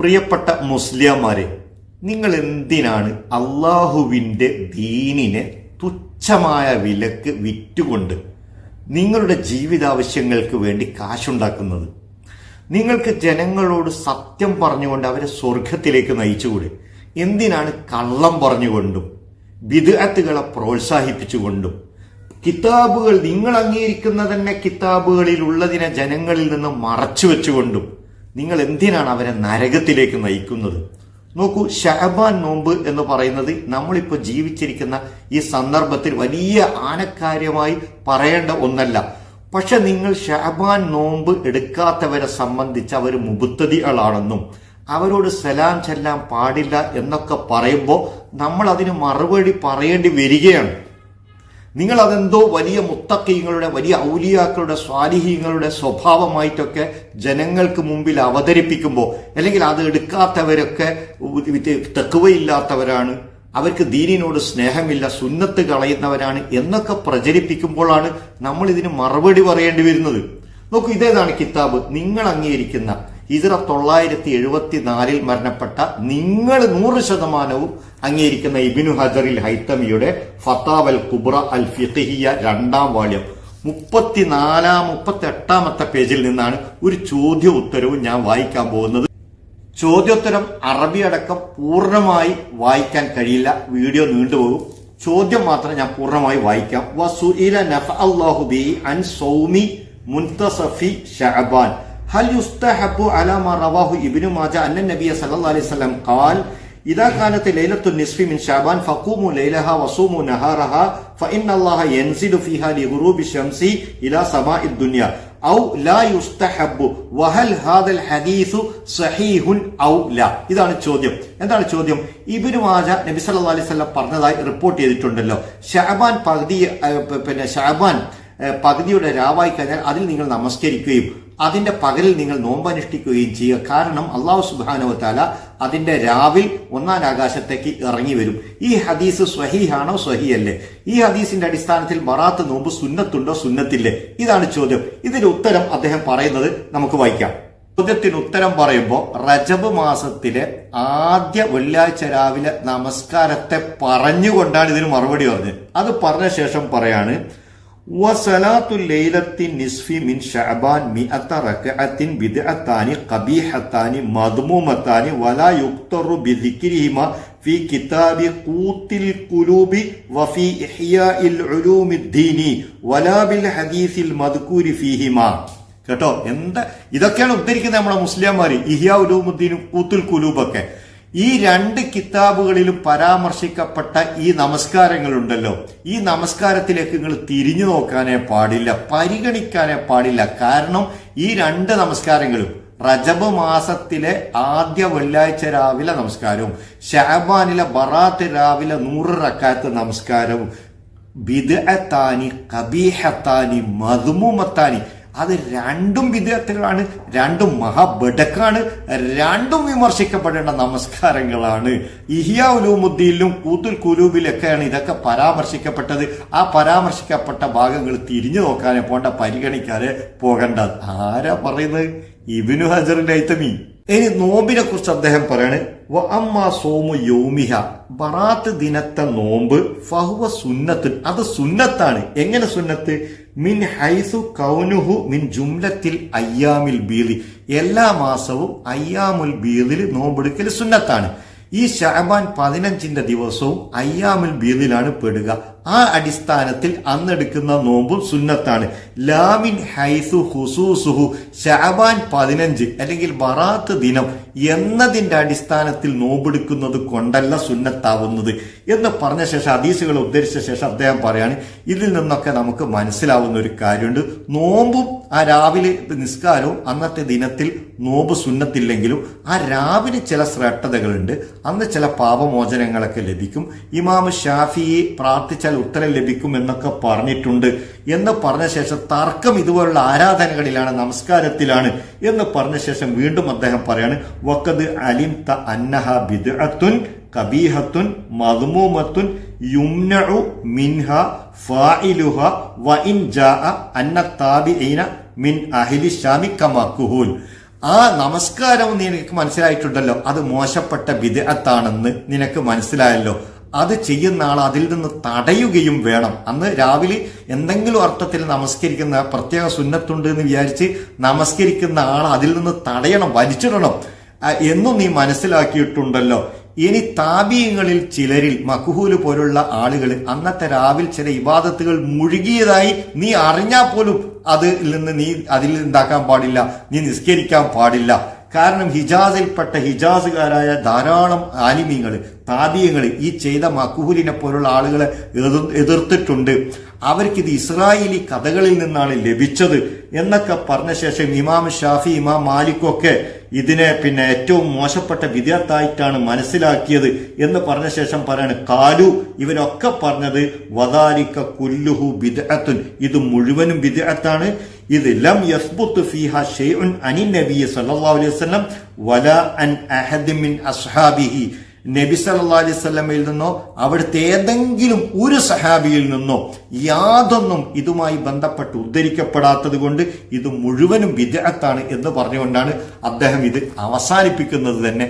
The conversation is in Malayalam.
പ്രിയപ്പെട്ട മുസ്ലിംമാരെ നിങ്ങൾ എന്തിനാണ് അള്ളാഹുവിന്റെ ദീനിനെ തുച്ഛമായ വിലക്ക് വിറ്റുകൊണ്ട് നിങ്ങളുടെ ജീവിതാവശ്യങ്ങൾക്ക് വേണ്ടി കാശുണ്ടാക്കുന്നത്? നിങ്ങൾക്ക് ജനങ്ങളോട് സത്യം പറഞ്ഞുകൊണ്ട് അവരെ സ്വർഗത്തിലേക്ക് നയിച്ചുകൂടെ? എന്തിനാണ് കള്ളം പറഞ്ഞുകൊണ്ടും വിദഗ്ധകളെ പ്രോത്സാഹിപ്പിച്ചുകൊണ്ടും? കിതാബുകൾ നിങ്ങൾ അംഗീകരിക്കുന്ന തന്നെ കിതാബുകളിൽ ഉള്ളതിനെ ജനങ്ങളിൽ നിന്ന് മറച്ചു വെച്ചുകൊണ്ടും നിങ്ങൾ എന്തിനാണ് അവരെ നരകത്തിലേക്ക് നയിക്കുന്നത്? നോക്കൂ ഷഹബാൻ നോമ്പ് എന്ന് പറയുന്നത് നമ്മളിപ്പോൾ ജീവിച്ചിരിക്കുന്ന ഈ സന്ദർഭത്തിൽ വലിയ ആനക്കാര്യമായി പറയേണ്ട ഒന്നല്ല. പക്ഷെ നിങ്ങൾ ഷഹബാൻ നോമ്പ് എടുക്കാത്തവരെ സംബന്ധിച്ച് അവർ മുബുത്തതികളാണെന്നും അവരോട് സലാം ചെല്ലാൻ പാടില്ല എന്നൊക്കെ പറയുമ്പോൾ നമ്മൾ അതിന് മറുപടി പറയേണ്ടി വരികയാണ്. നിങ്ങൾ അതെന്തോ വലിയ മുത്തക്കീങ്ങളുടെ വലിയ ഔലിയാക്കളുടെ സ്വാലിഹീങ്ങളുടെ സ്വഭാവമായിട്ടൊക്കെ ജനങ്ങൾക്ക് മുമ്പിൽ അവതരിപ്പിക്കുമ്പോൾ അല്ലെങ്കിൽ അത് എടുക്കാത്തവരൊക്കെ തെക്കുവയില്ലാത്തവരാണ് അവർക്ക് ദീനിനോട് സ്നേഹമില്ല സുന്നത്ത് കളയുന്നവരാണ് എന്നൊക്കെ പ്രചരിപ്പിക്കുമ്പോഴാണ് നമ്മൾ ഇതിന് മറുപടി പറയേണ്ടി വരുന്നത്. നോക്കൂ ഇതേതാണ് കിതാബ്. നിങ്ങൾ അംഗീകരിക്കുന്ന ഹിജറ തൊള്ളായിരത്തി എഴുപത്തി നാലിൽ മരണപ്പെട്ട നിങ്ങൾ നൂറ് ശതമാനവും അംഗീകരിക്കുന്ന ഇബിനു ഹജറിൽ ഹൈത്തമിയുടെ ഫത്താവൽ കുബ്ര അൽ ഫിഖിയ രണ്ടാം വാള്യം മുപ്പത്തിനാലാം മുപ്പത്തി എട്ടാമത്തെ പേജിൽ നിന്നാണ് ഒരു ചോദ്യ ഉത്തരവും ഞാൻ വായിക്കാൻ പോകുന്നത്. ചോദ്യോത്തരം അറബി അടക്കം പൂർണമായി വായിക്കാൻ കഴിയില്ല. വീഡിയോ നീണ്ടുപോകും. ചോദ്യം മാത്രം ഞാൻ പൂർണമായി വായിക്കാം. വസുഇല നഫ അൻ സൗമി മുൻതസഫി ഷഅബാൻ. هل يستحب على ما رواه ابن ماجه أن النبي صلى الله عليه وسلم قال إذا كانت ليلة النصف من شعبان فقوموا ليلها وصوموا نهارها فإن الله ينزل فيها لغروب الشمس إلى سماء الدنيا أو لا يستحب وهل هذا الحديث صحيح أو لا ഇതാണ് ചോദ്യം എന്താണ് ചോദ്യം ഇബിനു മാജ നബി സല്ലല്ലാഹു അലൈഹി വസല്ലം പറഞ്ഞതായി റിപ്പോർട്ട് ചെയ്തിട്ടുണ്ടല്ലോ ഷഅബാൻ പകുതി ഏഹ്, പിന്നെ ഷഅബാൻ ഏഹ്, പകുതിയുടെ രാവായി കഴിഞ്ഞാൽ അതിൽ നിങ്ങൾ നമസ്കരിക്കുകയും അതിന്റെ പകലിൽ നിങ്ങൾ നോമ്പനുഷ്ഠിക്കുകയും ചെയ്യുക. കാരണം അള്ളാഹു സുബാനവത്താല അതിന്റെ രാവിൽ ഒന്നാം ആകാശത്തേക്ക് ഇറങ്ങി വരും. ഈ ഹദീസ് സ്വഹീഹാണോ? സ്വഹിയല്ലേ. ഈ ഹദീസിന്റെ അടിസ്ഥാനത്തിൽ മറാത്ത് നോമ്പ് സുന്നത്തുണ്ടോ? സുന്നത്തില്ലേ. ഇതാണ് ചോദ്യം. ഇതിന്റെ ഉത്തരം അദ്ദേഹം പറയുന്നത് നമുക്ക് വായിക്കാം. ചോദ്യത്തിന് ഉത്തരം പറയുമ്പോൾ റജബ് മാസത്തിലെ ആദ്യ വെള്ളിയാഴ്ച രാവിലെ നമസ്കാരത്തെ പറഞ്ഞുകൊണ്ടാണ് ഇതിന് മറുപടി പറഞ്ഞത്. അത് പറഞ്ഞ ശേഷം പറയാണ് وصلاة الليلة النصف من شعبان مئة ركعة بدعتان قبيحتان مضمومتان ولا يقتر بذكرهما في كتاب قوت القلوب وفي إحياء العلوم الدين ولا بالحديث المذكور فيهما കേട്ടോ എന്താ ഇതൊക്കെയാണ് ഉദ്ധരിക്കുന്നത് നമ്മുടെ മുസ്ലിംമാര് ഇഹിയ ഉലൂമുദ്ദീനും കൂത്തുൽ കുലൂബൊക്കെ ഈ രണ്ട് കിതാബുകളിലും പരാമർശിക്കപ്പെട്ട ഈ നമസ്കാരങ്ങളുണ്ടല്ലോ. ഈ നമസ്കാരത്തിലേക്ക് നിങ്ങൾ തിരിഞ്ഞു നോക്കാനേ പാടില്ല പരിഗണിക്കാനേ പാടില്ല. കാരണം ഈ രണ്ട് നമസ്കാരങ്ങളും റജബ് മാസത്തിലെ ആദ്യ വെള്ളിയാഴ്ച രാവിലെ നമസ്കാരവും ഷാബാനിലെ ബറാത്ത് രാവിലെ നൂറ് റക്കാത്ത് നമസ്കാരവും ബിദ്അത്താനി കബീഹത്താനി മധുമുമത്താനി അത് രണ്ടും വിദ്യാർത്ഥികളാണ് രണ്ടും മഹാബടക്കാണ് രണ്ടും വിമർശിക്കപ്പെടേണ്ട നമസ്കാരങ്ങളാണ്. ഇഹിയ കൂത്തുൽ കുലൂബിലൊക്കെയാണ് ഇതൊക്കെ പരാമർശിക്കപ്പെട്ടത്. ആ പരാമർശിക്കപ്പെട്ട ഭാഗങ്ങൾ തിരിഞ്ഞു നോക്കാനേ പോണ്ട പരിഗണിക്കാതെ പോകണ്ട ആരാ പറയുന്നത്? ഇബിനു ഹജറിന്റെ ഐത്തമി ഇനി നോമ്പിനെ കുറിച്ച് അദ്ദേഹം പറയാണ് സോമു യൗമിഹ. ബറാത്ത് ദിനത്തെ നോമ്പ് ഫഹുവ സുന്നത്ത് അത് സുന്നത്താണ്. എങ്ങനെ സുന്നത്ത്? മിൻ ഹൈസു കൗനുഹു മിൻ ജുംലത്തിൽ അയ്യാമിൽ ബീലി എല്ലാ മാസവും അയ്യാമുൽ ബീദിൽ നോമ്പെടുക്കൽ സുന്നത്താണ്. ഈ ഷഹബാൻ പതിനഞ്ചിന്റെ ദിവസവും അയ്യാമുൽ ബീദിലാണ് പെടുക. ആ അടിസ്ഥാനത്തിൽ അന്നെടുക്കുന്ന നോമ്പും സുന്നത്താണ്. ലാമിൻ ഹൈസു ഹുസൂസുഹു ശാബാൻ പതിനഞ്ച് അല്ലെങ്കിൽ വറാത്ത് ദിനം എന്നതിന്റെ അടിസ്ഥാനത്തിൽ നോമ്പെടുക്കുന്നത് കൊണ്ടല്ല സുന്നത്താവുന്നത് എന്ന് പറഞ്ഞ ശേഷം ഹദീസുകൾ ഉദ്ധരിച്ച ശേഷം അദ്ദേഹം പറയാണ് ഇതിൽ നിന്നൊക്കെ നമുക്ക് മനസ്സിലാവുന്ന ഒരു കാര്യമുണ്ട്. നോമ്പും ആ രാവിലെ നിസ്കാരവും അന്നത്തെ ദിനത്തിൽ നോമ്പ് സുന്നത്തില്ലെങ്കിലും ആ രാവിലെ ചില ശ്രേഷ്ഠതകളുണ്ട്. അന്ന് ചില പാപമോചനങ്ങളൊക്കെ ലഭിക്കും. ഇമാം ഷാഫിയെ പ്രാർത്ഥിച്ചാൽ ഉത്തരം ലഭിക്കും എന്നൊക്കെ പറഞ്ഞിട്ടുണ്ട്. എന്ന് പറഞ്ഞ ശേഷം തർക്കം ഇതുപോലുള്ള ആരാധനകളിലാണ് നമസ്കാരത്തിലാണ് എന്ന് പറഞ്ഞ ശേഷം വീണ്ടും അദ്ദേഹം പറയാണ് വക്കത് അലിം ത അന്നഹ ബിദ്അത്തുൻ കബീഹത്തുൻ മദ്മൂമത്തുൻ യുംനഉ മിൻഹ ഫാഇലുഹ വ ഇൻ ജാഅ അന്ന താബിഈന മിൻ അഹ്ലി ശാമി കമാ ആ നമസ്കാരം നിനക്ക് മനസ്സിലായിട്ടുണ്ടല്ലോ. അത് മോശപ്പെട്ട വിദഗ്ധത്താണെന്ന് നിനക്ക് മനസ്സിലായല്ലോ. അത് ചെയ്യുന്ന ആൾ അതിൽ നിന്ന് തടയുകയും വേണം. അന്ന് രാവിലെ എന്തെങ്കിലും അർത്ഥത്തിൽ നമസ്കരിക്കുന്ന പ്രത്യേക സുന്നത്തുണ്ട് എന്ന് വിചാരിച്ച് നമസ്കരിക്കുന്ന ആൾ അതിൽ നിന്ന് തടയണം വലിച്ചിടണം. എന്നും നീ മനസ്സിലാക്കിയിട്ടുണ്ടല്ലോ. ഇനി താപീയങ്ങളിൽ ചിലരിൽ മക്കുഹൂൽ പോലുള്ള ആളുകൾ അന്നത്തെ രാവിലെ ചില ഇബാദത്തുകൾ മുഴുകിയതായി നീ അറിഞ്ഞാൽ പോലും അതിൽ നിന്ന് നീ അതിൽ ഉണ്ടാക്കാൻ പാടില്ല നീ നിസ്കരിക്കാൻ പാടില്ല. കാരണം ഹിജാസിൽപ്പെട്ട ഹിജാസുകാരായ ധാരാളം ആലിമീങ്ങൾ താപീയങ്ങൾ ഈ ചെയ്ത മക്കൂലിനെ പോലുള്ള ആളുകളെ എതിർ- എതിർത്തിട്ടുണ്ട്. അവർക്കിത് ഇസ്രായേലി കഥകളിൽ നിന്നാണ് ലഭിച്ചത് എന്നൊക്കെ പറഞ്ഞ ശേഷം ഇമാം ഷാഫി ഇമാം മാലിക്കൊക്കെ ഇതിനെ പിന്നെ ഏറ്റവും മോശപ്പെട്ട വിദ്യാർത്ഥായിട്ടാണ് മനസ്സിലാക്കിയത് എന്ന് പറഞ്ഞ ശേഷം പറയാണ് കാലു ഇവരൊക്കെ പറഞ്ഞത് വദാലിക്ക കുല്ലുഹു ബിദ്അത്തുൻ. ഇത് മുഴുവനും ബിദ്അത്താണ്. ഇത് ലം യസ്ബുത്ത് ഫിഹ ഷൈഉൻ അനി നബി സല്ലല്ലാഹു അലൈഹി വസല്ലം വല അൻ അഹദ് അസ്ഹാബിഹി. നബി സല്ലാ അലൈഹി വസല്ലമയിൽ നിന്നോ അവിടുത്തെ ഏതെങ്കിലും ഒരു സഹാബിയിൽ നിന്നോ യാതൊന്നും ഇതുമായി ബന്ധപ്പെട്ട് ഉദ്ധരിക്കപ്പെടാത്തത് കൊണ്ട് ഇത് മുഴുവനും വിദഗ്ധാണ് എന്ന് പറഞ്ഞുകൊണ്ടാണ് അദ്ദേഹം ഇത് അവസാനിപ്പിക്കുന്നത് തന്നെ.